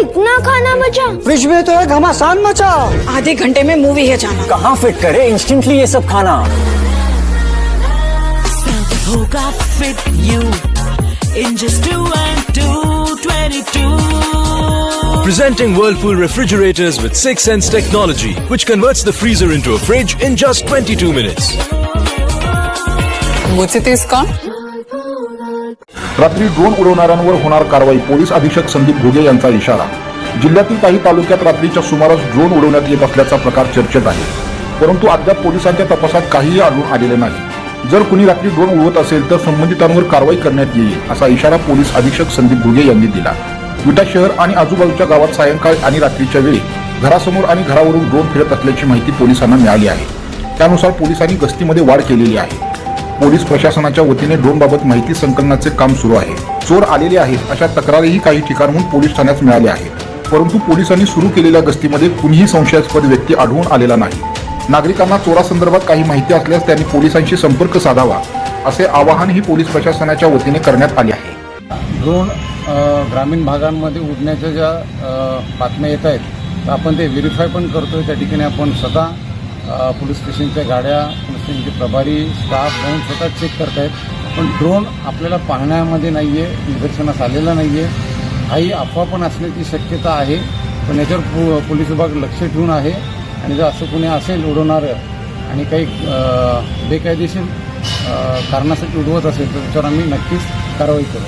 इतना खाना बचा फ्रिज में तो है घमासान मचा आधे घंटे में मूवी है जाना कहाँ फिट करे इंस्टेंटली ये सब खाना होगा fit you in just two and two, 22. Presenting Whirlpool refrigerators with 6 Sense technology, which converts the freezer into a fridge in just 22 minutes. मुझे तो इसका रात्री ड्रोन उडवणाऱ्यांवर होणार कारवाई पोलीस अधीक्षक संदीप घुगे यांचा इशारा. जिल्ह्यातील काही तालुक्यात रात्रीच्या सुमारास ड्रोन उडवण्यात येत असल्याचा प्रकार चर्चेत आहे. परंतु अद्याप पोलिसांच्या तपासात काहीही आढळून आलेले नाही. जर कुणी रात्री ड्रोन उडवत असेल तर संबंधितांवर कारवाई करण्यात येईल असा इशारा पोलीस अधीक्षक संदीप घुगे यांनी दिला. विटा शहर आणि आजूबाजूच्या गावात सायंकाळ आणि रात्रीच्या वेळी घरासमोर आणि घरावरून ड्रोन फिरत असल्याची माहिती पोलिसांना मिळाली आहे. त्यानुसार पोलिसांनी गस्तीमध्ये वाढ केलेली आहे. पोलीस प्रशासनाच्या वतीने ड्रोनबाबत माहिती संकलनाचे काम सुरू आहे. चोर आलेले आहेत अशा तक्रारीही काही ठिकाणहून पोलीस ठाण्यात मिळाल्या आहेत. परंतु पोलिसांनी सुरू केलेल्या गस्तीमध्ये कुणीही संशयास्पद व्यक्ती आढळून आलेला नाही. नागरिकांना चोरासंदर्भात काही माहिती असल्यास त्यांनी पोलिसांशी संपर्क साधावा असे आवाहनही पोलीस प्रशासनाच्या वतीने करण्यात आले आहे. ड्रोन ग्रामीण भागांमध्ये उडण्याच्या ज्या बातम्या येत आहेत तर आपण ते व्हेरीफाय पण करतोय. त्या ठिकाणी आपण स्वतः पोलीस स्टेशनच्या गाड्या त्यांचे म्हणजे प्रभारी स्टाफ जाऊन स्वतः चेक करतायत. पण ड्रोन आपल्याला पाहण्यामध्ये नाही आहे निदर्शनास आलेला नाही आहे काही अफवा पण असण्याची शक्यता आहे. पण याच्यावर पो पोलीस विभाग लक्ष ठेवून आहे. आणि जर असं कोणी असेल उडवणारं आणि काही बेकायदेशीर कारणासाठी उडवत असेल तर त्याच्यावर आम्ही नक्कीच कारवाई करू.